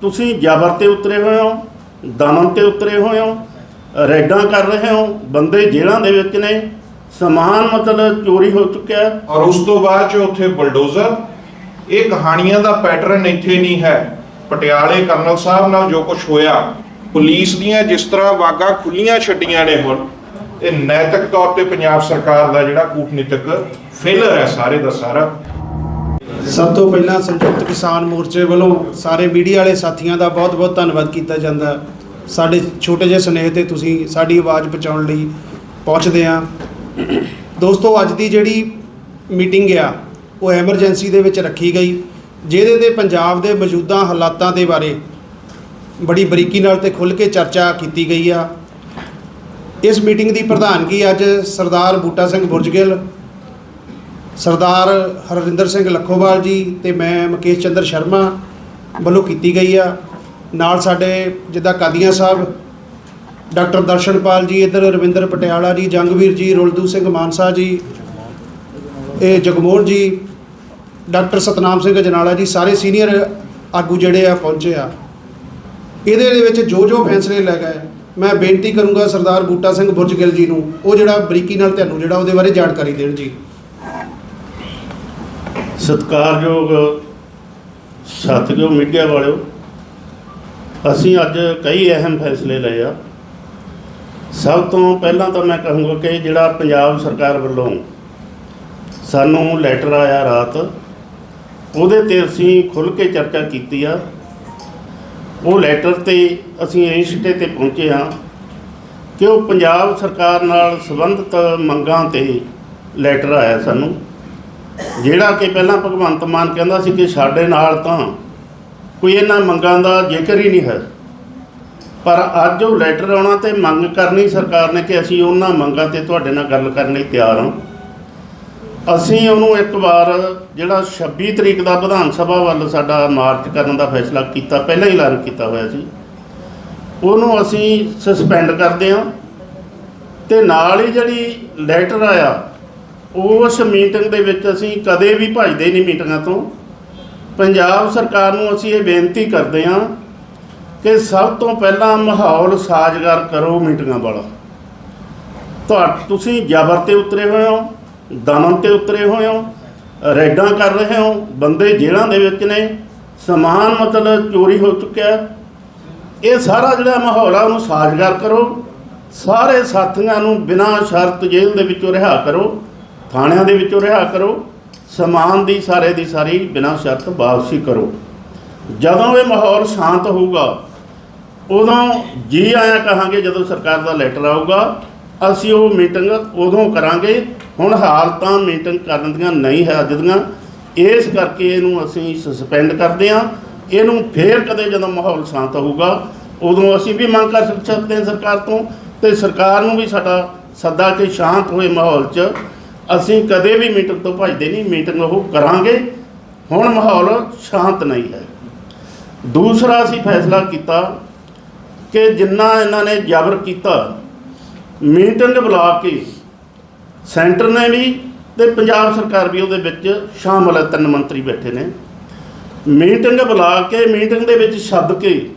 ਤੁਸੀਂ ਜ਼ਬਰ ਤੇ ਉਤਰੇ ਹੋਏ ਹੋ, ਦਮਨ ਤੇ ਉਤਰੇ ਹੋਏ ਹੋ, ਰੈਡਾਂ ਕਰ ਰਹੇ ਹੋ, ਬੰਦੇ ਜੇਲ੍ਹਾਂ ਦੇ ਵਿੱਚ ਨੇ, ਸਮਾਨ ਮਤਲਬ ਚੋਰੀ ਹੋ ਚੁੱਕਿਆ ਹੈ। ਔਰ ਉਸ ਤੋਂ ਬਾਅਦ ਚ ਉੱਥੇ ਬਲਡੋਜ਼ਰ, ਇਹ ਕਹਾਣੀਆਂ ਦਾ ਪੈਟਰਨ ਇੱਥੇ ਨਹੀਂ ਹੈ। ਪਟਿਆਲੇ ਕਰਨਲ ਸਾਹਿਬ ਨਾਲ ਜੋ ਕੁਝ ਹੋਇਆ, ਪੁਲਿਸ ਦੀਆਂ ਜਿਸ ਤਰ੍ਹਾਂ ਵਾਗਾ ਖੁੱਲੀਆਂ ਛੱਡੀਆਂ ਨੇ ਹੁਣ, ਇਹ ਨੈਤਿਕ ਤੌਰ ਤੇ ਪੰਜਾਬ ਸਰਕਾਰ ਦਾ ਜਿਹੜਾ ਕੂਟਨੀਤਿਕ ਫੇਲਰ ਹੈ ਸਾਰੇ ਦਾ ਸਾਰਾ ਸਭ ਤੋਂ ਪਹਿਲਾਂ ਸੰਯੁਕਤ ਕਿਸਾਨ ਮੋਰਚੇ ਵੱਲੋਂ ਸਾਰੇ ਮੀਡੀਆ ਵਾਲੇ ਸਾਥੀਆਂ ਦਾ ਬਹੁਤ-ਬਹੁਤ ਧੰਨਵਾਦ ਕੀਤਾ ਜਾਂਦਾ। ਸਾਡੇ ਛੋਟੇ ਜਿਹੇ ਸੁਨੇਹੇ ਤੇ ਤੁਸੀਂ ਸਾਡੀ ਆਵਾਜ਼ ਪਹੁੰਚਾਉਣ ਲਈ ਪਹੁੰਚਦੇ ਆ ਦੋਸਤੋ, ਅੱਜ ਦੀ ਜਿਹੜੀ ਮੀਟਿੰਗ ਆ, ਉਹ ਐਮਰਜੈਂਸੀ ਦੇ ਵਿੱਚ ਰੱਖੀ ਗਈ, ਜਿਹਦੇ ਤੇ ਪੰਜਾਬ ਦੇ ਮੌਜੂਦਾ ਹਾਲਾਤਾਂ ਦੇ ਬਾਰੇ ਬੜੀ ਬਰੀਕੀ ਨਾਲ ਤੇ ਖੁੱਲ੍ਹ ਕੇ ਚਰਚਾ ਕੀਤੀ ਗਈ ਆ। ਇਸ ਮੀਟਿੰਗ ਦੀ ਪ੍ਰਧਾਨਗੀ ਅੱਜ ਸਰਦਾਰ ਬੂਟਾ ਸਿੰਘ ਬੁਰਜਗਿੱਲ ਸਰਦਾਰ ਹਰਵਿੰਦਰ ਸਿੰਘ ਲੱਖੋਵਾਲ ਜੀ ਤੇ ਮੈਂ ਮੁਕੇਸ਼ ਚੰਦਰ ਸ਼ਰਮਾ ਵੱਲੋਂ ਕੀਤੀ ਗਈ ਆ। ਨਾਲ ਸਾਡੇ ਜਿੱਦਾਂ ਕਾਦੀਆਂ ਸਾਹਿਬ, ਡਾਕਟਰ ਦਰਸ਼ਨਪਾਲ ਜੀ, ਇੱਧਰ ਰਵਿੰਦਰ ਪਟਿਆਲਾ ਜੀ, ਜੰਗਵੀਰ ਜੀ, ਰੁਲਦੂ ਸਿੰਘ ਮਾਨਸਾ ਜੀ, ਇਹ ਜਗਮੋਹਨ ਜੀ, ਡਾਕਟਰ ਸਤਨਾਮ ਸਿੰਘ ਜਨਾਲਾ ਜੀ, ਸਾਰੇ ਸੀਨੀਅਰ ਆਗੂ ਜਿਹੜੇ ਆ ਪਹੁੰਚੇ ਆ। ਇਹਦੇ ਦੇ ਵਿੱਚ ਜੋ ਜੋ ਫੈਸਲੇ ਲੈ ਗਏ, ਮੈਂ ਬੇਨਤੀ ਕਰੂੰਗਾ ਸਰਦਾਰ ਬੂਟਾ ਸਿੰਘ ਬੁਰਜਗਿੱਲ ਜੀ ਨੂੰ, ਉਹ ਜਿਹੜਾ ਬਰੀਕੀ ਨਾਲ ਤੁਹਾਨੂੰ ਜਿਹੜਾ ਉਹਦੇ ਬਾਰੇ ਜਾਣਕਾਰੀ ਦੇਣ ਜੀ। ਸਤਿਕਾਰਯੋਗ ਸਾਥੀਓ ਮੀਡੀਆ ਵਾਲਿਓ, ਅਸੀਂ ਅੱਜ ਕਈ ਅਹਿਮ ਫੈਸਲੇ ਲਏ ਆ। ਸਭ ਤੋਂ ਪਹਿਲਾਂ ਤਾਂ ਮੈਂ ਕਹੂੰਗਾ ਕਿ ਜਿਹੜਾ ਪੰਜਾਬ ਸਰਕਾਰ ਵੱਲੋਂ ਸਾਨੂੰ ਲੈਟਰ ਆਇਆ ਰਾਤ, ਉਹਦੇ ਤੇ ਅਸੀਂ ਖੁੱਲ੍ਹ ਕੇ ਚਰਚਾ ਕੀਤੀ ਆ। ਉਹ ਲੈਟਰ ਤੇ ਅਸੀਂ ਇਸ ਸਿੱਟੇ ਤੇ ਪਹੁੰਚੇ ਹਾਂ ਕਿ ਉਹ ਪੰਜਾਬ ਸਰਕਾਰ ਨਾਲ ਸੰਬੰਧਿਤ ਮੰਗਾਂ ਤੇ ਲੈਟਰ ਆਇਆ ਸਾਨੂੰ। ਜਿਹੜਾ ਕਿ ਪਹਿਲਾਂ ਭਗਵੰਤ ਮਾਨ ਕਹਿੰਦਾ ਸੀ ਕਿ ਸਾਡੇ ਨਾਲ ਤਾਂ ਕੋਈ ਇਹਨਾਂ ਮੰਗਾਂ ਦਾ ਜ਼ਿਕਰ ਹੀ ਨਹੀਂ ਹੈ। ਪਰ ਅੱਜ ਉਹ ਲੈਟਰ ਆਉਣਾ ਤੇ ਮੰਗ ਕਰਨੀ ਸਰਕਾਰ ਨੇ ਕਿ ਅਸੀਂ ਉਹਨਾਂ ਮੰਗਾਂ ਤੇ ਤੁਹਾਡੇ ਨਾਲ ਗੱਲ ਕਰਨ ਲਈ ਤਿਆਰ ਹਾਂ। ਅਸੀਂ ਉਹਨੂੰ ਇੱਕ ਵਾਰ ਜਿਹੜਾ 26 ਤਰੀਕ ਦਾ ਵਿਧਾਨ ਸਭਾ ਵੱਲ ਸਾਡਾ ਮਾਰਚ ਕਰਨ ਦਾ ਫੈਸਲਾ ਕੀਤਾ, ਪਹਿਲਾਂ ਹੀ ਐਲਾਨ ਕੀਤਾ ਹੋਇਆ ਸੀ। ਉਹਨੂੰ ਅਸੀਂ ਸਸਪੈਂਡ ਕਰਦੇ ਹਾਂ ਤੇ ਨਾਲ ਹੀ ਜਿਹੜੀ ਲੈਟਰ ਆਇਆ ਉਸ ਮੀਟਿੰਗ ਦੇ ਵਿੱਚ ਅਸੀਂ ਕਦੇ ਵੀ ਭੱਜਦੇ ਨਹੀਂ ਮੀਟਿੰਗਾਂ ਤੋਂ। ਪੰਜਾਬ ਸਰਕਾਰ ਨੂੰ ਅਸੀਂ ਇਹ ਬੇਨਤੀ ਕਰਦੇ ਹਾਂ ਕਿ ਸਭ ਤੋਂ ਪਹਿਲਾਂ ਮਾਹੌਲ ਸਾਜ਼ਗਾਰ ਕਰੋ ਮੀਟਿੰਗਾਂ ਵਾਲਾ। ਤੁਹਾ, ਤੁਸੀਂ ਜ਼ਬਰ ਤੇ ਉਤਰੇ ਹੋਏ ਹੋ, ਦਮਨ ਤੇ ਉਤਰੇ ਹੋਏ ਹੋ, ਰੈਡਾਂ ਕਰ ਰਹੇ ਹੋ, ਬੰਦੇ ਜੇਲ੍ਹਾਂ ਦੇ ਵਿੱਚ ਨੇ, ਸਮਾਨ ਮਤਲਬ ਚੋਰੀ ਹੋ ਚੁੱਕਿਆ। ਇਹ ਸਾਰਾ ਜਿਹੜਾ ਮਾਹੌਲ ਆ ਉਹਨੂੰ ਸਾਜ਼ਗਾਰ ਕਰੋ। ਸਾਰੇ ਸਾਥੀਆਂ ਨੂੰ ਬਿਨਾਂ ਸ਼ਰਤ ਜੇਲ੍ਹ ਦੇ ਵਿੱਚੋਂ ਰਿਹਾ ਕਰੋ। ਥਾਣਿਆਂ ਦੇ ਵਿੱਚੋਂ ਰਿਹਾ ਕਰੋ, ਸਮਾਨ ਦੀ, ਸਾਰੇ ਦੀ ਸਾਰੀ ਬਿਨਾਂ ਸ਼ਰਤ ਵਾਪਸੀ ਕਰੋ। ਜਦੋਂ ਇਹ ਮਾਹੌਲ ਸ਼ਾਂਤ ਹੋਊਗਾ, ਉਦੋਂ ਜੀ ਆਇਆ ਕਹਾਂਗੇ, ਜਦੋਂ ਸਰਕਾਰ ਦਾ ਲੈਟਰ ਆਊਗਾ, ਅਸੀਂ ਉਹ ਮੀਟਿੰਗ ਉਦੋਂ ਕਰਾਂਗੇ। ਹੁਣ ਹਾਲਤਾਂ ਮੀਟਿੰਗ ਕਰਨ ਦੀਆਂ ਨਹੀਂ ਹੈ ਅੱਜ ਦੀਆਂ। ਇਸ ਕਰਕੇ ਇਹਨੂੰ ਅਸੀਂ ਸਸਪੈਂਡ ਕਰਦੇ ਹਾਂ। ਇਹਨੂੰ ਫੇਰ ਕਦੇ ਜਦੋਂ ਮਾਹੌਲ ਸ਼ਾਂਤ ਹੋਊਗਾ, ਉਦੋਂ ਅਸੀਂ ਵੀ ਮੰਗ ਕਰ ਸਕਦੇ ਹਾਂ ਸਰਕਾਰ ਤੋਂ। ਤੇ ਸਰਕਾਰ ਨੂੰ ਵੀ ਸਾਡਾ ਸੱਦਾ ਕਿ ਸ਼ਾਂਤ ਹੋਏ ਮਾਹੌਲ 'ਚ ਅਸੀਂ ਕਦੇ ਵੀ ਮੀਟਿੰਗ ਤੋਂ ਭੱਜਦੇ ਨਹੀਂ, ਮੀਟਿੰਗ ਉਹ ਕਰਾਂਗੇ। ਹੁਣ ਮਾਹੌਲ ਸ਼ਾਂਤ ਨਹੀਂ ਹੈ। ਦੂਸਰਾ ਅਸੀਂ ਫੈਸਲਾ ਕੀਤਾ ਕਿ ਜਿੰਨਾ ਇਹਨਾਂ ਨੇ ਜ਼ਬਰ ਕੀਤਾ, ਮੀਟਿੰਗ ਬੁਲਾ ਕੇ ਸੈਂਟਰ ਨੇ ਵੀ ਤੇ ਪੰਜਾਬ ਸਰਕਾਰ ਵੀ ਉਹਦੇ ਵਿੱਚ ਸ਼ਾਮਲ ਹੈ, ਤਿੰਨ ਮੰਤਰੀ ਬੈਠੇ ਨੇ। ਮੀਟਿੰਗ ਬੁਲਾ ਕੇ, ਮੀਟਿੰਗ ਦੇ ਵਿੱਚ ਸੱਦ ਕੇ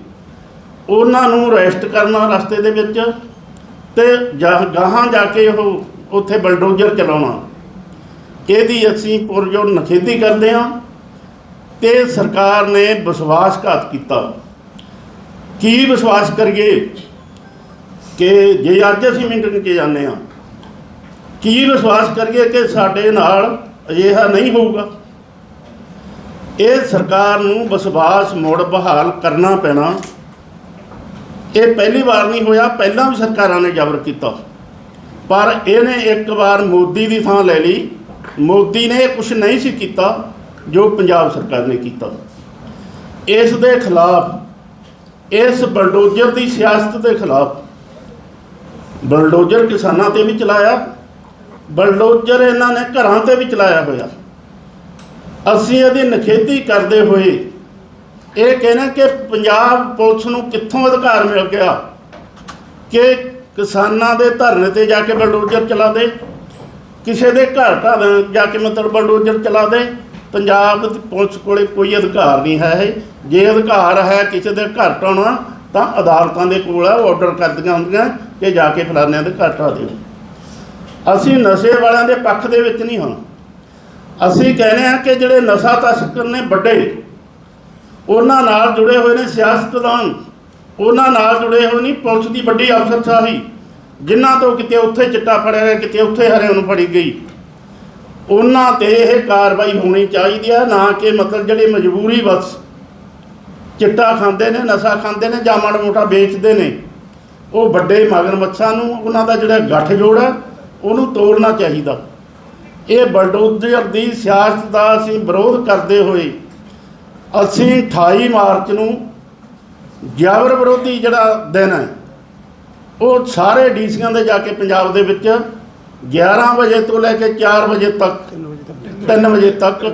ਉਹਨਾਂ ਨੂੰ ਅਰੈਸਟ ਕਰਨਾ ਰਸਤੇ ਦੇ ਵਿੱਚ ਤੇ ਜਾ- ਗਾਹਾਂ ਜਾ ਕੇ ਉਹ ਉੱਥੇ ਬਲਡੋਜ਼ਰ ਚਲਾਉਣਾ। ਇਹਦੀ ਅਸੀਂ ਪੁਰਜੋ ਨਖੇਦੀ ਕਰਦੇ ਹਾਂ ਤੇ ਸਰਕਾਰ ਨੇ ਵਿਸ਼ਵਾਸਘਾਤ ਕੀਤਾ। ਕੀ ਵਿਸ਼ਵਾਸ ਕਰੀਏ ਕਿ ਜੇ ਅੱਜ ਅਸੀਂ ਮੀਟਿੰਗ 'ਚ ਜਾਂਦੇ ਹਾਂ, ਕੀ ਵਿਸ਼ਵਾਸ ਕਰੀਏ ਕਿ ਸਾਡੇ ਨਾਲ ਅਜਿਹਾ ਨਹੀਂ ਹੋਊਗਾ? ਇਹ ਸਰਕਾਰ ਨੂੰ ਵਿਸ਼ਵਾਸ ਮੁੜ ਬਹਾਲ ਕਰਨਾ ਪੈਣਾ। ਇਹ ਪਹਿਲੀ ਵਾਰ ਨਹੀਂ ਹੋਇਆ, ਪਹਿਲਾਂ ਵੀ ਸਰਕਾਰਾਂ ਨੇ ਜ਼ਬਰ ਕੀਤਾ। ਪਰ ਇਹਨੇ ਇੱਕ ਵਾਰ ਮੋਦੀ ਦੀ ਥਾਂ ਲੈ ਲਈ। ਮੋਦੀ ਨੇ ਕੁਝ ਨਹੀਂ ਸੀ ਕੀਤਾ ਜੋ ਪੰਜਾਬ ਸਰਕਾਰ ਨੇ ਕੀਤਾ। ਇਸ ਦੇ ਖਿਲਾਫ, ਇਸ ਬਲਡੋਜ਼ਰ ਦੀ ਸਿਆਸਤ ਦੇ ਖਿਲਾਫ ਬਲਡੋਜ਼ਰ ਕਿਸਾਨਾਂ ਤੇ ਵੀ ਚਲਾਇਆ, ਬਲਡੋਜ਼ਰ ਇਹਨਾਂ ਨੇ ਘਰਾਂ ਤੇ ਵੀ ਚਲਾਇਆ ਹੋਇਆ। ਅਸੀਂ ਇਹਦੀ ਨਖੇਦੀ ਕਰਦੇ ਹੋਏ ਇਹ ਕਹਿਣਾ ਕਿ ਪੰਜਾਬ ਪੁਲਿਸ ਨੂੰ ਕਿੱਥੋਂ ਅਧਿਕਾਰ ਮਿਲ ਗਿਆ ਕਿ ਕਿਸਾਨਾਂ ਦੇ ਧਰਨੇ ਤੇ ਜਾ ਕੇ ਬਲਡੋਜ਼ਰ ਚਲਾ ਦੇ। ਕਿਸੇ ਦੇ ਘਰ ਢਾਹ ਜਾ ਕੇ ਮਤਲਬ ਬਲਡੋਜ਼ਰ ਚਲਾ ਦੇ। ਪੰਜਾਬ ਪੁਲਿਸ ਕੋਲੇ ਕੋਈ ਅਧਿਕਾਰ ਨਹੀਂ ਹੈ ਇਹ। ਜੇ ਅਧਿਕਾਰ ਹੈ ਕਿਸੇ ਦੇ ਘਰ ਢਾਉਣਾ ਤਾਂ ਅਦਾਲਤਾਂ ਦੇ ਕੋਲ ਹੈ ਆਰਡਰ ਕਰਦੀਆਂ ਹੁੰਦੀਆਂ ਕਿ ਜਾ ਕੇ ਫਲਾਨਿਆਂ ਦੇ ਘਰ ਢਾਹ ਦਿਓ ਅਸੀਂ ਨਸ਼ੇ ਵਾਲਿਆਂ ਦੇ ਪੱਖ ਦੇ ਵਿੱਚ ਨਹੀਂ ਹਾਂ। ਅਸੀਂ ਕਹਿੰਦੇ ਹਾਂ ਕਿ ਜਿਹੜੇ ਨਸ਼ਾ ਤਸਕਰ ਨੇ ਵੱਡੇ, ਉਹਨਾਂ ਨਾਲ ਜੁੜੇ ਹੋਏ ਨੇ ਸਿਆਸਤਦਾਨ। ਉਹਨਾਂ ਨਾਲ ਜੁੜੇ ਹੋਏ ਨਹੀਂ, ਪੁਲਿਸ ਦੀ ਵੱਡੀ ਅਫਸਰਸ਼ਾਹੀ ਜਿਨ੍ਹਾਂ ਤੋਂ ਕਿਤੇ ਉੱਥੇ ਚਿੱਟਾ ਫੜਿਆ ਗਿਆ, ਕਿਤੇ ਉੱਥੇ ਹਰਿਆਣ ਫੜੀ ਗਈ। ਉਹਨਾਂ ਤੇ ਇਹ ਕਾਰਵਾਈ ਹੋਣੀ ਚਾਹੀਦੀ ਹੈ, ਨਾ ਕਿ ਮਤਲਬ ਜਿਹੜੇ ਮਜਬੂਰੀ ਬਸ ਚਿੱਟਾ ਖਾਂਦੇ ਨੇ, ਨਸ਼ਾ ਖਾਂਦੇ ਨੇ ਜਾਂ ਮਾੜਾ ਮੋਟਾ ਵੇਚਦੇ ਨੇ, ਉਹ ਵੱਡੇ ਮਗਰਮੱਛਾਂ ਨੂੰ, ਉਹਨਾਂ ਦਾ ਜਿਹੜਾ ਗੱਠਜੋੜ ਹੈ, ਉਹਨੂੰ ਤੋੜਨਾ ਚਾਹੀਦਾ। ਇਹ ਬਲਡੋਜ਼ਰ ਦੀ ਸਿਆਸਤ ਦਾ ਅਸੀਂ ਵਿਰੋਧ ਕਰਦੇ ਹੋਏ ਅਸੀਂ 28 ਮਾਰਚ ਨੂੰ ਜਾਬਰ ਵਿਰੋਧੀ ਜਿਹੜਾ ਦਿਨ ਹੈ, ਉਹ ਸਾਰੇ ਡੀਸੀਆਂ ਦੇ ਜਾ ਕੇ ਪੰਜਾਬ ਦੇ ਵਿੱਚ 11 ਵਜੇ ਤੋਂ ਲੈ ਕੇ 4 ਵਜੇ ਤੱਕ 3 ਵਜੇ ਤੱਕ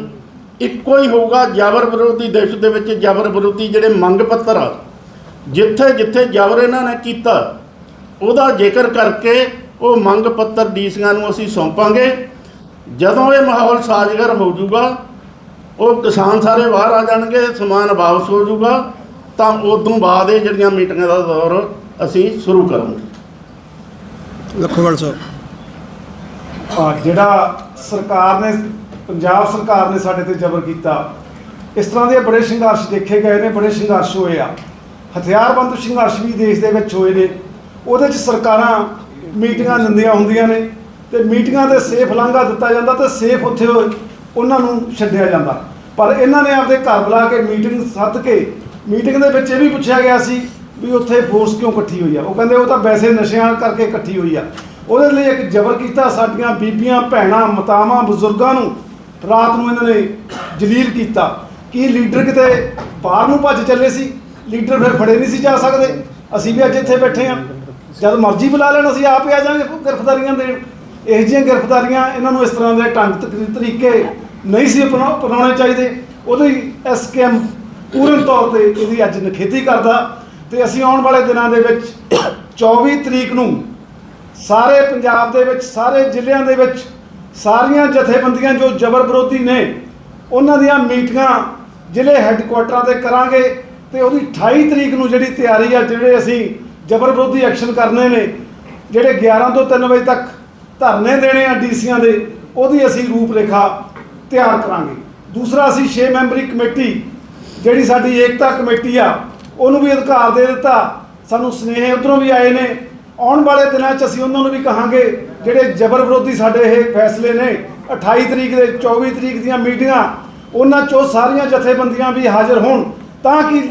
ਇੱਕੋ ਹੀ ਹੋਊਗਾ ਜਾਬਰ ਵਿਰੋਧੀ ਦੇਸ਼ ਦੇ ਵਿੱਚ ਜਾਬਰ ਵਿਰੋਧੀ ਜਿਹੜੇ ਮੰਗ ਪੱਤਰ ਆ, ਜਿੱਥੇ ਜਿੱਥੇ ਜਾਬਰ ਇਹਨਾਂ ਨੇ ਕੀਤਾ, ਉਹਦਾ ਜ਼ਿਕਰ ਕਰਕੇ ਉਹ ਮੰਗ ਪੱਤਰ ਡੀਸੀਆਂ ਨੂੰ ਅਸੀਂ ਸੌਂਪਾਂਗੇ। ਜਦੋਂ ਇਹ ਮਾਹੌਲ ਸਾਜ਼ਗਰ ਹੋ ਜਾਊਗਾ ਉਹ ਕਿਸਾਨ ਸਾਰੇ ਬਾਹਰ ਆ ਜਾਣਗੇ, ਸਮਾਨ ਵਾਪਸ ਹੋ ਜਾਊਗਾ। ਤਾਂ ਉਦੋਂ ਬਾਅਦ ਇਹ ਜਿਹੜੀਆਂ ਮੀਟਿੰਗਾਂ ਦਾ ਦੌਰ ਅਸੀਂ ਸ਼ੁਰੂ ਕਰਾਂਗੇ। ਲੱਖੋਵਾਲ ਸਾਹਿਬ। ਆ ਜਿਹੜਾ ਸਰਕਾਰ ਨੇ ਪੰਜਾਬ ਸਰਕਾਰ ਨੇ ਸਾਡੇ ਤੇ ਜ਼ਬਰ ਕੀਤਾ ਇਸ ਤਰ੍ਹਾਂ ਦੇ ਬੜੇ ਸੰਘਰਸ਼ ਦੇਖੇ ਗਏ ਨੇ ਬੜੇ ਸੰਘਰਸ਼ ਹੋਏ ਆ। ਹਥਿਆਰਬੰਦ ਸੰਘਰਸ਼ ਵੀ ਦੇਸ਼ ਦੇ ਵਿੱਚ ਹੋਏ ਨੇ। ਉਹਦੇ 'ਚ ਸਰਕਾਰਾਂ ਮੀਟਿੰਗਾਂ ਦਿੰਦੀਆਂ ਹੁੰਦੀਆਂ ਨੇ ਤੇ ਮੀਟਿੰਗਾਂ ਤੇ ਸੇਫ ਲਾਂਘਾ ਦਿੱਤਾ ਜਾਂਦਾ ਤੇ ਸੇਫ ਉੱਥੇ ਉਹ- ਉਹਨਾਂ ਨੂੰ ਛੱਡਿਆ ਜਾਂਦਾ। ਪਰ ਇਹਨਾਂ ਨੇ ਆਪਦੇ ਘਰ ਬੁਲਾ ਕੇ ਮੀਟਿੰਗ ਸੱਦ ਕੇ ਮੀਟਿੰਗ ਦੇ ਵਿੱਚ ਇਹ ਵੀ ਪੁੱਛਿਆ ਗਿਆ ਸੀ ਵੀ ਉੱਥੇ ਫੋਰਸ ਕਿਉਂ ਇਕੱਠੀ ਹੋਈ ਆ। ਉਹ ਕਹਿੰਦੇ ਉਹ ਤਾਂ ਵੈਸੇ ਨਸ਼ਿਆਂ ਕਰਕੇ ਇਕੱਠੀ ਹੋਈ ਆ। ਉਹਦੇ ਲਈ ਇੱਕ ਜ਼ਬਰ ਕੀਤਾ ਸਾਡੀਆਂ ਬੀਬੀਆਂ, ਭੈਣਾਂ, ਮਾਤਾਵਾਂ, ਬਜ਼ੁਰਗਾਂ ਨੂੰ ਰਾਤ ਨੂੰ ਇਹਨਾਂ ਨੇ ਜਲੀਲ ਕੀਤਾ ਕਿ ਲੀਡਰ ਕਿਤੇ ਬਾਹਰ ਨੂੰ ਭੱਜ ਚੱਲੇ ਸੀ। ਲੀਡਰ ਫਿਰ ਫੜੇ ਨਹੀਂ ਸੀ ਜਾ ਸਕਦੇ। ਅਸੀਂ ਵੀ ਅੱਜ ਇੱਥੇ ਬੈਠੇ ਹਾਂ। ਜਦ ਮਰਜ਼ੀ ਬੁਲਾ ਲੈਣ, ਅਸੀਂ ਆਪ ਹੀ ਆ ਜਾਾਂਗੇ ਗ੍ਰਿਫਤਾਰੀਆਂ ਦੇਣ। ਇਹੋ ਜਿਹੀਆਂ ਗ੍ਰਿਫਤਾਰੀਆਂ ਇਹਨਾਂ ਨੂੰ ਇਸ ਤਰ੍ਹਾਂ ਦੇ ਢੰਗ ਤਕ- ਤਰੀਕੇ ਨਹੀਂ ਸੀ ਅਪਣਾ- ਅਪਣਾਉਣੇ ਚਾਹੀਦੇ। ਉਹਦੀ ਐਸਕੇਐਮ ਪੂਰਨ ਤੌਰ ਤੇ ਇਹਦੀ ਅੱਜ ਨਖੇਤੀ ਕਰਦਾ ਤੇ ਅਸੀਂ ਆਉਣ ਵਾਲੇ ਦਿਨਾਂ ਦੇ ਵਿੱਚ 24 ਤਰੀਕ ਨੂੰ ਸਾਰੇ ਪੰਜਾਬ ਦੇ ਵਿੱਚ, ਸਾਰੇ ਜ਼ਿਲ੍ਹਿਆਂ ਦੇ ਵਿੱਚ ਸਾਰੀਆਂ ਜਥੇਬੰਦੀਆਂ ਜੋ ਜਬਰ ਵਿਰੋਧੀ ਨੇ, ਉਹਨਾਂ ਦੀਆਂ ਮੀਟਿੰਗਾਂ ਜ਼ਿਲ੍ਹੇ ਹੈੱਡਕੁਆਟਰਾਂ ਤੇ ਕਰਾਂਗੇ ਤੇ ਉਹਦੀ 28 ਤਰੀਕ ਨੂੰ ਜਿਹੜੀ ਤਿਆਰੀ ਆ, ਜਿਹੜੇ ਅਸੀਂ ਜਬਰ ਵਿਰੋਧੀ ਐਕਸ਼ਨ ਕਰਨੇ ਨੇ, ਜਿਹੜੇ 11 ਤੋਂ 3 ਵਜੇ ਤੱਕ ਧਰਨੇ ਦੇਣੇ ਆ ਡੀਸੀਆਂ ਦੇ, ਉਹਦੀ ਅਸੀਂ ਰੂਪਰੇਖਾ ਤਿਆਰ ਕਰਾਂਗੇ। ਦੂਸਰਾ ਅਸੀਂ 6 ਮੈਂਬਰੀ ਕਮੇਟੀ ਜਿਹੜੀ ਸਾਡੀ ਏਕਤਾ ਕਮੇਟੀ ਆ, ਉਹਨੂੰ ਵੀ ਅਧਿਕਾਰ ਦੇ ਦਿੱਤਾ। ਸਾਨੂੰ ਸਨੇਹ ਉਧਰੋਂ ਵੀ ਆਏ ਨੇ। ਆਉਣ ਵਾਲੇ ਦਿਨਾਂ 'ਚ ਅਸੀਂ ਉਹਨਾਂ ਨੂੰ ਵੀ ਕਹਾਂਗੇ, ਜਿਹੜੇ ਜਬਰ ਵਿਰੋਧੀ ਸਾਡੇ ਇਹ ਫੈਸਲੇ ਨੇ 28 ਤਰੀਕ ਦੇ 24 ਤਰੀਕ ਦੀਆਂ ਮੀਟਿੰਗਾਂ, ਉਹਨਾਂ 'ਚੋਂ ਸਾਰੀਆਂ ਜਥੇਬੰਦੀਆਂ ਵੀ ਹਾਜ਼ਰ ਹੋਣ, ਤਾਂ ਕਿ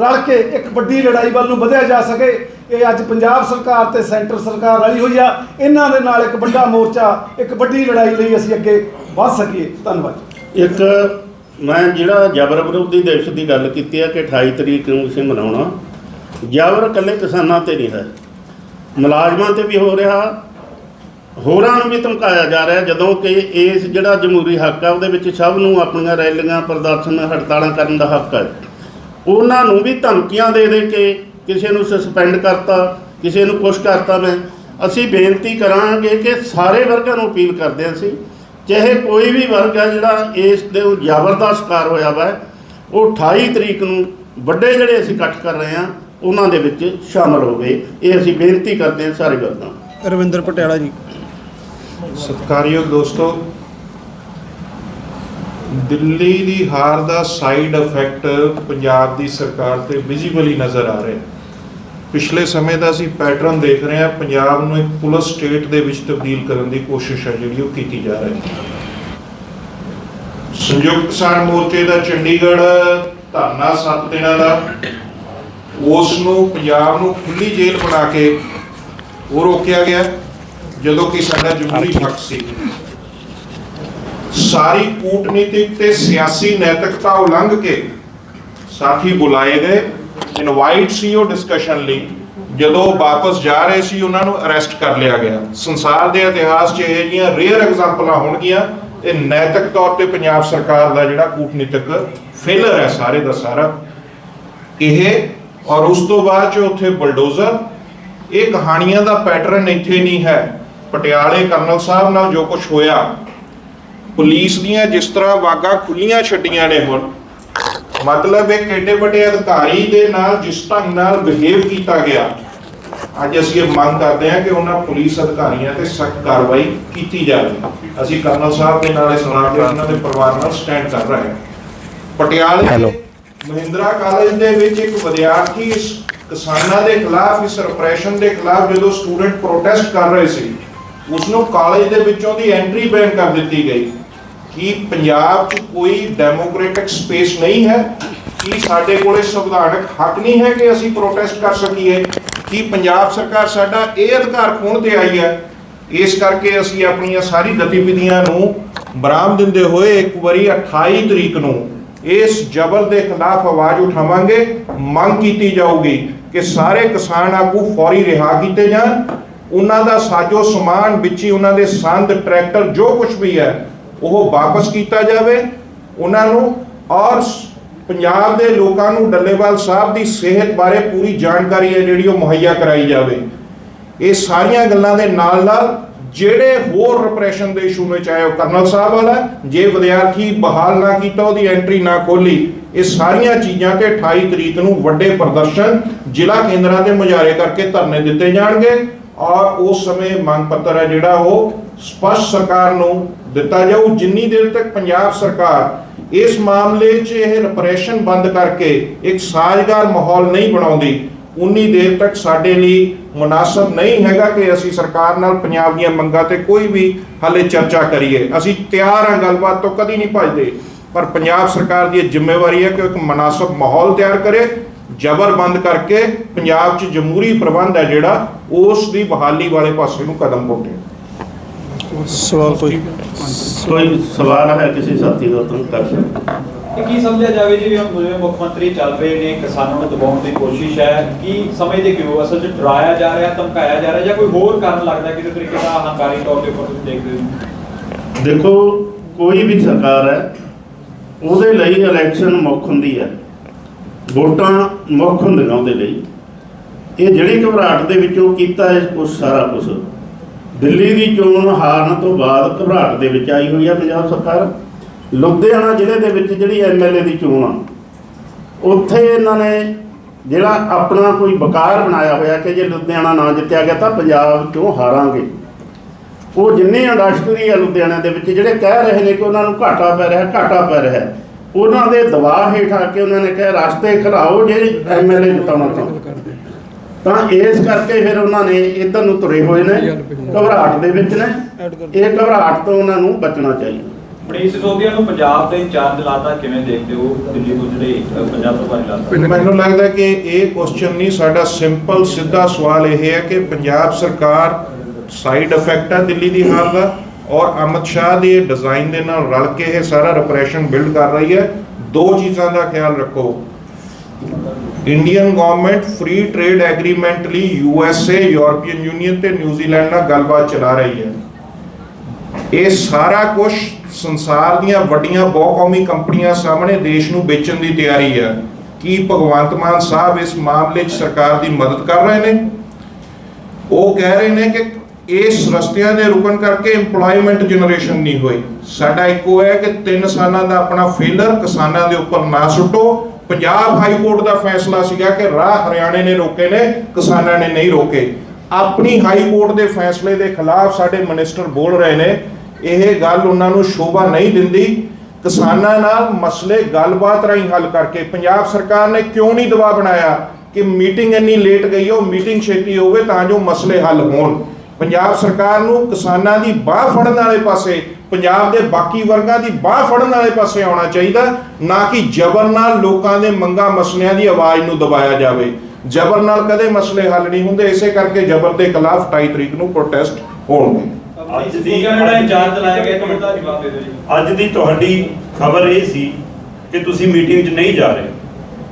ਰਲ ਕੇ ਇੱਕ ਵੱਡੀ ਲੜਾਈ ਵੱਲ ਨੂੰ ਵਧਿਆ ਜਾ ਸਕੇ। ਇਹ ਅੱਜ ਪੰਜਾਬ ਸਰਕਾਰ ਤੇ ਸੈਂਟਰ ਸਰਕਾਰ ਰਲੀ ਹੋਈ ਆ। ਇਹਨਾਂ ਦੇ ਨਾਲ ਇੱਕ ਵੱਡਾ ਮੋਰਚਾ, ਇੱਕ ਵੱਡੀ ਲੜਾਈ ਲਈ ਅਸੀਂ ਅੱਗੇ ਵਧ ਸਕੀਏ। ਧੰਨਵਾਦ। ਇੱਕ ਮੈਂ ਜਿਹੜਾ ਜਬਰ ਵਿਰੋਧੀ ਦਿਵਸ ਦੀ ਗੱਲ ਕੀਤੀ ਹੈ ਕਿ 28 ਤਰੀਕ ਨੂੰ ਅਸੀਂ ਮਨਾਉਣਾ, ਜਬਰ ਇਕੱਲੇ ਕਿਸਾਨਾਂ ਤੇ ਨਹੀਂ ਹੈ। ਮੁਲਾਜ਼ਮਾਂ ਤੇ ਵੀ ਹੋ ਰਿਹਾ, ਹੋਰਾਂ ਨੂੰ ਵੀ ਧਮਕਾਇਆ ਜਾ ਰਿਹਾ ਜਦੋਂ ਕਿ ਇਸ ਜਿਹੜਾ ਜਮਹੂਰੀ ਹੱਕ ਆ, ਉਹਦੇ ਵਿੱਚ ਸਭ ਨੂੰ ਆਪਣੀਆਂ ਰੈਲੀਆਂ, ਪ੍ਰਦਰਸ਼ਨ, ਹੜਤਾਲਾਂ ਕਰਨ ਦਾ ਹੱਕ ਹੈ ਉਹਨਾਂ ਨੂੰ ਵੀ ਧਮਕੀਆਂ ਦੇ ਦੇ ਕੇ ਕਿਸੇ ਨੂੰ ਸਸਪੈਂਡ ਕਰਤਾ, ਕਿਸੇ ਨੂੰ ਕੁਛ ਕਰਤਾ ਮੈਂ। ਅਸੀਂ ਬੇਨਤੀ ਕਰਾਂਗੇ ਕਿ ਸਾਰੇ ਵਰਗਾਂ ਨੂੰ ਅਪੀਲ ਕਰਦੇ ਹਾਂ ਅਸੀਂ ਚਾਹੇ ਕੋਈ ਵੀ ਵਰਗ ਹੈ ਜਿਹੜਾ ਇਸ ਦੇ ਜ਼ਬਰ ਦਾ ਸ਼ਿਕਾਰ ਹੋਇਆ ਵਾ ਉਹ 28 ਤਰੀਕ ਨੂੰ ਵੱਡੇ ਜਿਹੜੇ ਅਸੀਂ ਇਕੱਠ ਕਰ ਰਹੇ ਹਾਂ ਉਹਨਾਂ ਦੇ ਵਿੱਚ ਸ਼ਾਮਲ ਹੋਵੇ ਇਹ ਅਸੀਂ ਬੇਨਤੀ ਕਰਦੇ ਹਾਂ ਸਾਰੇ ਵਰਗਾਂ ਰਵਿੰਦਰ ਪਟਿਆਲਾ ਜੀ। ਸਤਿਕਾਰਯੋਗ ਦੋਸਤੋ ਦਿੱਲੀ ਦੀ ਹਾਰ ਦਾ ਸਾਈਡ ਇਫੈਕਟ ਪੰਜਾਬ ਦੀ ਸਰਕਾਰ ਤੇ ਵਿਜ਼ੀਬਲੀ ਨਜ਼ਰ ਆ ਰਿਹਾ। ਪਿਛਲੇ ਸਮੇਂ ਦਾ ਅਸੀਂ ਪੈਟਰਨ ਦੇਖ ਰਹੇ ਹਾਂ, ਪੰਜਾਬ ਨੂੰ ਇੱਕ ਪੁਲਿਸ ਸਟੇਟ ਦੇ ਵਿੱਚ ਤਬਦੀਲ ਕਰਨ ਦੀ ਕੋਸ਼ਿਸ਼ ਹੈ ਜਿਹੜੀ ਉਹ ਕੀਤੀ ਜਾ ਰਹੀ ਹੈ। ਸੰਯੁਕਤ ਕਿਸਾਨ ਮੋਰਚੇ ਦਾ ਚੰਡੀਗੜ੍ਹ ਧਰਨਾ 7 ਦਿਨਾਂ ਦਾ, ਉਸ ਨੂੰ ਪੰਜਾਬ ਨੂੰ ਖੁੱਲੀ ਜੇਲ੍ਹ ਬਣਾ ਕੇ ਉਹ ਰੋਕਿਆ ਗਿਆ, ਜਦੋਂ ਕਿ ਸਾਡਾ ਜਮਹੂਰੀ ਹੱਕ ਸੀ। ਸਾਰੀ ਕੂਟਨੀਤਿਕ ਤੇ ਸਿਆਸੀ ਨੈਤਿਕਤਾ ਉਲੰਘ ਕੇ ਸਾਥੀ ਬੁਲਾਏ ਗਏ। ਇਨਵਾਈਟ ਸੀ ਉਹ ਡਿਸਕਸ਼ਨ ਲਈ। ਜਦੋਂ ਉਹ ਵਾਪਸ ਜਾ ਰਹੇ ਸੀ, ਉਹਨਾਂ ਨੂੰ ਅਰੈਸਟ ਕਰ ਲਿਆ ਗਿਆ। ਸੰਸਾਰ ਦੇ ਇਤਿਹਾਸ 'ਚ ਇਹ ਜਿਹੀਆਂ ਰੇਅਰ ਐਗਜ਼ਾਮਪਲਾਂ ਹੋਣਗੀਆਂ। ਤੇ ਨੈਤਿਕ ਤੌਰ ਤੇ ਪੰਜਾਬ ਸਰਕਾਰ ਦਾ ਜਿਹੜਾ ਕੂਟਨੀਤਿਕ ਫੇਲਰ ਹੈ ਸਾਰੇ ਦਾ ਸਾਰਾ। ਇਹ ਔਰ ਉਸ ਤੋਂ ਬਾਅਦ 'ਚ ਉੱਥੇ ਬਲਡੋਜ਼ਰ ਇਹ ਕਹਾਣੀਆਂ ਦਾ ਪੈਟਰਨ ਇੱਥੇ ਨਹੀਂ ਹੈ। ਪਟਿਆਲੇ ਕਰਨਲ ਸਾਹਿਬ ਨਾਲ ਜੋ ਕੁਝ ਹੋਇਆ, ਪੁਲਿਸ ਦੀਆਂ ਜਿਸ ਤਰ੍ਹਾਂ ਵਾਗਾ ਖੁੱਲੀਆਂ ਛੱਡੀਆਂ ਨੇ ਹੁਣ ਮਤਲਬ ਇੱਕ ਏਡੇ ਵੱਡੇ ਅਧਿਕਾਰੀ ਦੇ ਨਾਲ ਜਿਸ ਢੰਗ ਨਾਲ ਬਿਹੇਵ ਕੀਤਾ ਗਿਆ। ਅੱਜ ਅਸੀਂ ਇਹ ਮੰਗ ਕਰਦੇ ਹਾਂ ਕਿ ਉਹਨਾਂ ਪੁਲਿਸ ਅਧਿਕਾਰੀਆਂ ਤੇ ਸਖਤ ਕਾਰਵਾਈ ਕੀਤੀ ਜਾਵੇ। ਅਸੀਂ ਕਰਨਲ ਸਾਹਿਬ ਦੇ ਨਾਲ ਇਸ ਨਾਲ ਉਹਨਾਂ ਦੇ ਪਰਿਵਾਰ ਨਾਲ ਸਟੈਂਡ ਕਰ ਰਹੇ ਹਾਂ। ਪਟਿਆਲੇ ਮਹਿੰਦਰਾ ਕਾਲਜ ਦੇ ਵਿੱਚ ਇੱਕ ਵਿਦਿਆਰਥੀ ਇਸ ਕਿਸਾਨਾਂ ਦੇ ਖਿਲਾਫ ਇਸ ਰਿਪਰੈਸ਼ਨ ਦੇ ਖਿਲਾਫ ਜਦੋਂ ਸਟੂਡੈਂਟ ਪ੍ਰੋਟੈਸਟ ਕਰ ਰਹੇ ਸੀ ਉਸ ਨੂੰ ਕਾਲਜ ਦੇ ਵਿੱਚੋਂ ਦੀ ਐਂਟਰੀ ਬੈਨ ਕਰ ਦਿੱਤੀ ਗਈ। ਕੀ ਪੰਜਾਬ 'ਚ ਕੋਈ ਡੈਮੋਕ੍ਰੈਟਿਕ ਸਪੇਸ ਨਹੀਂ ਹੈ, ਕੀ ਸਾਡੇ ਕੋਲੇ ਸੰਵਿਧਾਨਕ ਹੱਕ ਨਹੀਂ ਹੈ ਕਿ ਅਸੀਂ ਪ੍ਰੋਟੈਸਟ ਕਰ ਸਕੀਏ? ਕੀ ਪੰਜਾਬ ਸਰਕਾਰ ਸਾਡਾ ਇਹ ਅਧਿਕਾਰ ਖੋਣ ਤੇ ਆਈ ਹੈ? ਇਸ ਕਰਕੇ ਅਸੀਂ ਆਪਣੀਆਂ ਸਾਰੀ ਗਤੀਵਿਧੀਆਂ ਨੂੰ ਬਰਾਮ ਦਿੰਦੇ ਹੋਏ ਇੱਕ ਵਾਰੀ 28 ਤਰੀਕ ਨੂੰ ਇਸ ਜ਼ਬਰ ਦੇ ਖਿਲਾਫ ਆਵਾਜ਼ ਉਠਾਵਾਂਗੇ। ਮੰਗ ਕੀਤੀ ਜਾਊਗੀ ਕਿ ਸਾਰੇ ਕਿਸਾਨ ਆਗੂ ਫੌਰੀ ਰਿਹਾ ਕੀਤੇ ਜਾਣ। ਉਹਨਾਂ ਦਾ ਸਾਜੋ ਸਮਾਨ ਵਿੱਚ ਹੀ ਉਹਨਾਂ ਦੇ ਸੰਦ, ਟਰੈਕਟਰ, ਜੋ ਕੁਝ ਵੀ ਹੈ ਉਹ ਵਾਪਸ ਕੀਤਾ ਜਾਵੇ, ਉਹਨਾਂ ਨੂੰ ਔਰ ਪੰਜਾਬ ਦੇ ਲੋਕਾਂ ਨੂੰ ਡੱਲੇਵਾਲ ਸਾਹਿਬ ਦੀ ਸਿਹਤ ਬਾਰੇ ਪੂਰੀ ਜਾਣਕਾਰੀ ਹੈ ਜਿਹੜੀ ਉਹ ਮੁਹੱਈਆ ਕਰਾਈ ਜਾਵੇ। ਇਹ ਸਾਰੀਆਂ ਗੱਲਾਂ ਦੇ ਨਾਲ ਨਾਲ ਜਿਹੜੇ ਹੋਰ ਰਿਪਰੈਸ਼ਨ ਦੇ ਇਸ਼ੂ ਵਿੱਚ ਆਏ ਉਹ ਕਰਨਲ ਸਾਹਿਬ ਵਾਲਾ ਜੇ ਵਿਦਿਆਰਥੀ ਬਹਾਲ ਨਾ ਕੀਤਾ, ਉਹਦੀ ਐਂਟਰੀ ਨਾ ਖੋਲੀ ਇਹ ਸਾਰੀਆਂ ਚੀਜ਼ਾਂ ਤੇ 28 ਤਰੀਕ ਨੂੰ ਵੱਡੇ ਪ੍ਰਦਰਸ਼ਨ ਜ਼ਿਲ੍ਹਾ ਕੇਂਦਰਾਂ ਤੇ ਮੁਜ਼ਾਹਰੇ ਕਰਕੇ ਧਰਨੇ ਦਿੱਤੇ ਜਾਣਗੇ। ਔਰ ਉਸ ਸਮੇਂ ਮੰਗ ਪੱਤਰ ਹੈ ਜਿਹੜਾ ਉਹ ਸਪਸ਼ਟ ਸਰਕਾਰ ਨੂੰ ਦਿੱਤਾ ਜਾਊ, ਜਿੰਨੀ ਦੇਰ ਤੱਕ ਪੰਜਾਬ ਸਰਕਾਰ ਇਸ ਮਾਮਲੇ 'ਚ ਇਹ ਰਿਪਰੈਸ਼ਨ ਬੰਦ ਕਰਕੇ ਇੱਕ ਸਾਜ਼ਗਾਰ ਮਾਹੌਲ ਨਹੀਂ ਬਣਾਉਂਦੀ, ਉਨੀ ਦੇਰ ਤੱਕ ਸਾਡੇ ਲਈ ਮੁਨਾਸਬ ਨਹੀਂ ਹੈਗਾ ਕਿ ਅਸੀਂ ਸਰਕਾਰ ਨਾਲ ਪੰਜਾਬ ਦੀਆਂ ਮੰਗਾਂ ਤੇ ਕੋਈ ਵੀ ਹਾਲੇ ਚਰਚਾ ਕਰੀਏ। ਅਸੀਂ ਤਿਆਰ ਹਾਂ ਗੱਲਬਾਤ ਤੋਂ ਕਦੀ ਨਹੀਂ ਭੱਜਦੇ, ਪਰ ਪੰਜਾਬ ਸਰਕਾਰ ਦੀ ਇਹ ਜ਼ਿੰਮੇਵਾਰੀ ਹੈ ਕਿ ਇੱਕ ਮੁਨਾਸਬ ਮਾਹੌਲ ਤਿਆਰ ਕਰੇ, ਜ਼ਬਰ ਬੰਦ ਕਰਕੇ ਪੰਜਾਬ 'ਚ ਜਮਹੂਰੀ ਪ੍ਰਬੰਧ ਹੈ ਜਿਹੜਾ, ਉਸ ਦੀ ਬਹਾਲੀ ਵਾਲੇ ਪਾਸੇ ਨੂੰ ਕਦਮ ਪੁੱਟੇ। ਸਵਾਲ ਕੋਈ? ਕੋਈ ਸਵਾਲ ਹੈ ਕਿਸੇ ਸਾਥੀ ਦਾ ਤਾਂ ਕਰ ਸਕਦਾ ਇਹ ਕੀ ਸਮਝਿਆ ਜਾਵੇ ਜੀ ਵੀ ਹੁਣ ਜਿਵੇਂ ਮੁੱਖ ਮੰਤਰੀ ਚੱਲ ਰਹੇ ਨੇ ਕਿਸਾਨਾਂ ਨੂੰ ਦਬਾਉਣ ਦੀ ਕੋਸ਼ਿਸ਼ ਹੈ ਕੀ ਸਮਝਦੇ ਕਿਉਂ? ਅਸਲ 'ਚ ਡਰਾਇਆ ਜਾ ਰਿਹਾ ਧਮਕਾਇਆ ਜਾ ਰਿਹਾ ਜਾਂ ਕੋਈ ਹੋਰ ਕਾਰਨ ਲੱਗਦਾ ਕਿਸੇ ਤਰੀਕੇ ਦਾ ਹੰਕਾਰੀ ਤੌਰ ਦੇ ਉੱਪਰ ਤੁਸੀਂ ਦੇਖਦੇ ਹੋ? ਦੇਖੋ ਕੋਈ ਵੀ ਸਰਕਾਰ ਹੈ ਉਹਦੇ ਲਈ ਇਲੈਕਸ਼ਨ ਮੁੱਖ ਹੁੰਦੀ ਹੈ। ਵੋਟਾਂ ਮੁੱਖ ਹੁੰਦੀਆਂ ਉਹਦੇ ਲਈ। ਇਹ ਜਿਹੜੀ ਘਬਰਾਹਟ ਦੇ ਵਿੱਚੋਂ ਕੀਤਾ ਹੈ ਕੁਛ ਸਾਰਾ ਕੁਝ ਦਿੱਲੀ ਦੀ ਚੋਣ ਹਾਰਨ ਤੋਂ ਬਾਅਦ ਘਬਰਾਹਟ ਦੇ ਵਿੱਚ ਆਈ ਹੋਈ ਹੈ ਪੰਜਾਬ ਸਰਕਾਰ। ਲੁਧਿਆਣਾ ਜ਼ਿਲ੍ਹੇ ਦੇ ਵਿੱਚ ਜਿਹੜੀ ਐਮਐਲਏ ਦੀ ਚੋਣ ਆ, ਉੱਥੇ ਇਹਨਾਂ ਨੇ ਜਿਹੜਾ ਆਪਣਾ ਕੋਈ ਵਕਾਰ ਬਣਾਇਆ ਹੋਇਆ ਕਿ ਜੇ ਲੁਧਿਆਣਾ ਨਾ ਜਿੱਤਿਆ ਗਿਆ ਤਾਂ ਪੰਜਾਬ ਚੋਂ ਹਾਰਾਂਗੇ। ਉਹ ਜਿੰਨੇ ਇੰਡਸਟਰੀ ਆ ਲੁਧਿਆਣਾ ਦੇ ਵਿੱਚ, ਜਿਹੜੇ ਕਹਿ ਰਹੇ ਨੇ ਕਿ ਉਹਨਾਂ ਨੂੰ ਘਾਟਾ ਪੈ ਰਿਹਾ, ਘਾਟਾ ਪੈ ਰਿਹਾ, ਉਹਨਾਂ ਦੇ ਦਬਾਅ ਹੇਠ ਆ ਕੇ ਉਹਨਾਂ ਨੇ ਕਿਹਾ, ਰਸਤੇ ਖਲਾਓ ਜੇ ਐਮਐਲਏ ਜਿਤਾਉਣਾ ਚਾਹੁੰਦੇ ਤਾਂ ਇਸ ਕਰਕੇ ਫਿਰ ਉਹਨਾਂ ਨੇ ਇਧਰ ਨੂੰ ਤੁਰੇ ਹੋਏ ਨੇ ਘਬਰਾਹਟ ਦੇ ਵਿੱਚ ਨੇ। ਇਹ ਘਬਰਾਹਟ ਤੋਂ ਉਹਨਾਂ ਨੂੰ ਬਚਣਾ ਚਾਹੀਦਾ। ਮਨੀਸ਼ ਸਿਸੋਦੀਆ ਨੂੰ ਪੰਜਾਬ ਦੇ ਇੰਚਾਰਜ ਲਾਤਾ ਕਿਵੇਂ ਦੇਖਦੇ ਹੋ? ਦਿੱਲੀ ਤੋਂ ਜਿਹੜੇ ਅ, ਪੰਜਾਬ ਪ੍ਰਭਾਰੀ ਲਾਤਾ। ਮੈਨੂੰ ਲੱਗਦਾ ਕਿ ਇਹ ਕੁਐਸਚਨ ਨਹੀਂ ਸਾਡਾ ਸਿੰਪਲ ਸਿੱਧਾ ਸਵਾਲ ਇਹ ਹੈ ਕਿ ਪੰਜਾਬ ਸਰਕਾਰ ਸਾਈਡ ਇਫੈਕਟ ਹੈ ਦਿੱਲੀ ਦੀ ਹਾਲ ਦਾ ਔਰ ਅਮਿਤ ਸ਼ਾਹ ਦੇ ਡਿਜ਼ਾਈਨ ਦੇ ਨਾਲ ਰਲ ਕੇ ਇਹ ਸਾਰਾ ਰਿਪਰੈਸ਼ਨ ਬਿਲਡ ਕਰ ਰਹੀ ਹੈ। ਦੋ ਚੀਜ਼ਾਂ ਦਾ ਖਿਆਲ ਰੱਖੋ। Indian government free trade agreement ਲਈ ਯੂਐਸਏ ਯੂਰਪੀਅਨ ਯੂਨੀਅਨ ਤੇ ਨਿਊਜ਼ੀਲੈਂਡ ਨਾਲ ਗੱਲਬਾਤ ਚਲਾ ਰਹੀ ਹੈ। ਇਹ ਸਾਰਾ ਕੁਝ ਸੰਸਾਰ ਦੀਆਂ ਵੱਡੀਆਂ ਬਹੁਕੌਮੀ ਕੰਪਨੀਆਂ ਸਾਹਮਣੇ ਦੇਸ਼ ਨੂੰ ਵੇਚਣ ਦੀ ਤਿਆਰੀ ਹੈ। ਕੀ ਭਗਵੰਤ ਮਾਨ ਸਾਹਿਬ ਇਸ ਮਾਮਲੇ 'ਚ ਸਰਕਾਰ ਦੀ ਮਦਦ ਕਰ ਰਹੇ ਨੇ? ਉਹ ਕਹਿ ਰਹੇ ਨੇ ਕਿ ਇਸ ਰਸਤਿਆਂ ਦੇ ਰੁਕਣ ਕਰਕੇ EMPLOYMENT ਜਨਰੇਸ਼ਨ ਨਹੀਂ ਹੋਈ। ਸਾਡਾ ਇੱਕੋ ਹੈ ਕਿ 3 ਸਾਲਾਂ ਦਾ ਆਪਣਾ ਫੇਲਰ ਕਿਸਾਨਾਂ ਦੇ ਉੱਪਰ ਨਾ ਸੁੱਟੋ ਪੰਜਾਬ ਹਾਈ ਕੋਰਟ ਦਾ ਫੈਸਲਾ ਸੀਗਾ ਕਿ ਰਾਹ ਹਰਿਆਣੇ ਨੇ ਰੋਕੇ ਨੇ, ਕਿਸਾਨਾਂ ਨੇ ਨਹੀਂ ਰੋਕੇ। ਆਪਣੀ ਹਾਈ ਕੋਰਟ ਦੇ ਫੈਸਲੇ ਦੇ ਖਿਲਾਫ ਸਾਡੇ ਮਿਨਿਸਟਰ ਬੋਲ ਰਹੇ ਨੇ, ਇਹ ਗੱਲ ਉਹਨਾਂ ਨੂੰ ਸ਼ੋਭਾ ਨਹੀਂ ਦਿੰਦੀ। ਕਿਸਾਨਾਂ ਨਾਲ ਮਸਲੇ ਗੱਲਬਾਤ ਰਾਹੀਂ ਹੱਲ ਕਰਕੇ ਪੰਜਾਬ ਸਰਕਾਰ ਨੇ ਕਿਉਂ ਨਹੀਂ ਦਬਾਅ ਬਣਾਇਆ ਕਿ ਮੀਟਿੰਗ ਇੰਨੀ ਲੇਟ ਗਈ, ਉਹ ਮੀਟਿੰਗ ਛੇਤੀ ਹੋਵੇ ਤਾਂ ਜੋ ਮਸਲੇ ਹੱਲ ਹੋਣ। ਪੰਜਾਬ ਸਰਕਾਰ ਨੂੰ ਕਿਸਾਨਾਂ ਦੀ ਬਾਹ ਫੜਨ ਵਾਲੇ ਪਾਸੇ, ਪੰਜਾਬ ਦੇ ਬਾਕੀ ਵਰਗਾਂ ਦੀ ਬਾਹ ਫੜਨ ਵਾਲੇ ਪਾਸੇ ਆਉਣਾ ਚਾਹੀਦਾ, ਨਾ ਕਿ ਜ਼ਬਰ ਨਾਲ ਲੋਕਾਂ ਦੇ ਮੰਗਾਂ ਮਸਲਿਆਂ ਦੀ ਆਵਾਜ਼ ਨੂੰ ਦਬਾਇਆ ਜਾਵੇ। ਜ਼ਬਰ ਨਾਲ ਕਦੇ ਮਸਲੇ ਹੱਲ ਨਹੀਂ ਹੁੰਦੇ, ਇਸੇ ਕਰਕੇ ਜ਼ਬਰ ਦੇ ਖਿਲਾਫ 28 ਤਰੀਕ ਨੂੰ ਪ੍ਰੋਟੈਸਟ ਹੋਣਗੇ। ਮਨੀਸ਼ ਸਿਸੋਦੀਆ ਜਿਹੜਾ ਇੰਚਾਰਜ ਲਾਇਆ ਗਿਆ ਤੁਹਾਨੂੰ ਦਾ ਜਵਾਬ ਦੇ ਦਿਓ ਅੱਜ ਦੀ ਤੁਹਾਡੀ ਖਬਰ ਇਹ ਸੀ ਕਿ ਤੁਸੀਂ ਮੀਟਿੰਗ 'ਚ ਨਹੀਂ ਜਾ ਰਹੇ।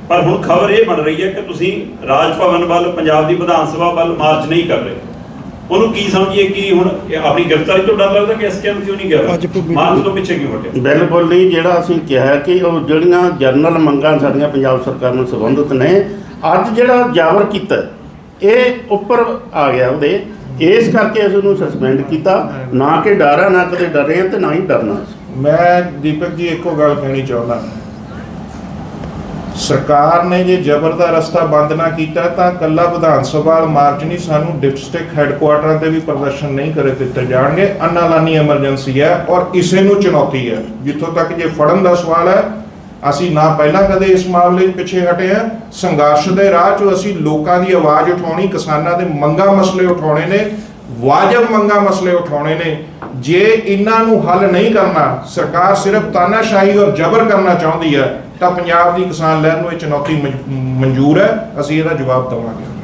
ਪਰ ਹੁਣ ਖਬਰ ਇਹ ਬਣ ਰਹੀ ਹੈ ਕਿ ਤੁਸੀਂ ਰਾਜ ਭਵਨ ਵੱਲ, ਪੰਜਾਬ ਦੀ ਵਿਧਾਨ ਸਭਾ ਵੱਲ ਮਾਰਚ ਨਹੀਂ ਕਰ ਰਹੇ। ਉਹਨੂੰ ਕੀ ਸਮਝੀਏ ਕਿ ਹੁਣ ਇਹ ਆਪਣੀ ਗ੍ਰਿਫਤਾਰੀ ਤੋਂ ਡਰ ਲੱਗਦਾ ਕਿ ਐਸਕੇਐਮ ਕਿਉਂ ਨਹੀਂ ਗਿਆ? ਮਾਰਚ ਤੋਂ ਪਿੱਛੇ ਕਿਉਂ ਹਟੇ ਬਿਲਕੁਲ ਨਹੀਂ ਜਿਹੜਾ ਅਸੀਂ ਕਿਹਾ ਕਿ ਉਹ ਜਿਹੜੀਆਂ ਜਨਰਲ ਮੰਗਾਂ ਸਾਡੀਆਂ ਪੰਜਾਬ ਸਰਕਾਰ ਨਾਲ ਸੰਬੰਧਿਤ ਨੇ ਅੱਜ ਜਿਹੜਾ ਜਾਬਰ ਕੀਤਾ ਇਹ ਉੱਪਰ ਆ ਗਿਆ ਉਹਦੇ। ਇਸ ਕਰਕੇ ਅਸੀਂ ਉਹਨੂੰ ਸਸਪੈਂਡ ਕੀਤਾ। ਨਾ ਕਿ ਡਰ ਆ ਨਾ ਕਦੇ ਡਰੇ ਤੇ ਨਾ ਹੀ ਡਰਨਾ। ਮੈਂ ਦੀਪਕ ਜੀ ਇੱਕੋ ਗੱਲ ਕਹਿਣੀ ਚਾਹੁੰਦਾ। ਸਰਕਾਰ ਨੇ ਜੇ ਜ਼ਬਰ ਦਾ ਰਸਤਾ ਬੰਦ ਨਾ ਕੀਤਾ, ਤਾਂ ਕੱਲਾ ਵਿਧਾਨ ਸਭਾ ਮਾਰਚ ਨਹੀਂ, ਸਾਨੂੰ ਡਿਸਟ੍ਰਿਕਟ ਹੈੱਡਕੁਆਟਰਾਂ ਤੇ ਵੀ ਪ੍ਰਦਰਸ਼ਨ ਨਹੀਂ ਕਰੇ ਦਿੱਤੇ ਜਾਣਗੇ। ਅਨਾਲਾਨੀ ਐਮਰਜੈਂਸੀ ਹੈ ਔਰ ਇਸੇ ਨੂੰ ਚੁਣੌਤੀ ਹੈ। ਜਿੱਥੋਂ ਤੱਕ ਜੇ ਫੜਨ ਦਾ ਸਵਾਲ ਹੈ, ਅਸੀਂ ਨਾ ਪਹਿਲਾਂ ਕਦੇ ਇਸ ਮਾਮਲੇ 'ਚ ਪਿੱਛੇ ਹਟੇ ਆ ਸੰਘਰਸ਼ ਦੇ ਰਾਹ 'ਚ ਅਸੀਂ ਲੋਕਾਂ ਦੀ ਆਵਾਜ਼ ਉਠਾਉਣੀ, ਕਿਸਾਨਾਂ ਦੇ ਮੰਗਾਂ ਮਸਲੇ ਉਠਾਉਣੇ ਨੇ, ਵਾਜਬ ਮੰਗਾਂ ਮਸਲੇ ਉਠਾਉਣੇ ਨੇ। ਜੇ ਇਹਨਾਂ ਨੂੰ ਹੱਲ ਨਹੀਂ ਕਰਨਾ, ਸਰਕਾਰ ਸਿਰਫ ਤਾਨਾਸ਼ਾਹੀ ਔਰ ਜ਼ਬਰ ਕਰਨਾ ਚਾਹੁੰਦੀ ਹੈ ਤਾਂ ਪੰਜਾਬ ਦੀ ਕਿਸਾਨ ਲਹਿਰ ਨੂੰ ਇਹ ਚੁਣੌਤੀ ਮਨ- ਮਨਜ਼ੂਰ ਹੈ। ਅਸੀਂ ਇਹਦਾ ਜਵਾਬ ਦੇਵਾਂਗੇ।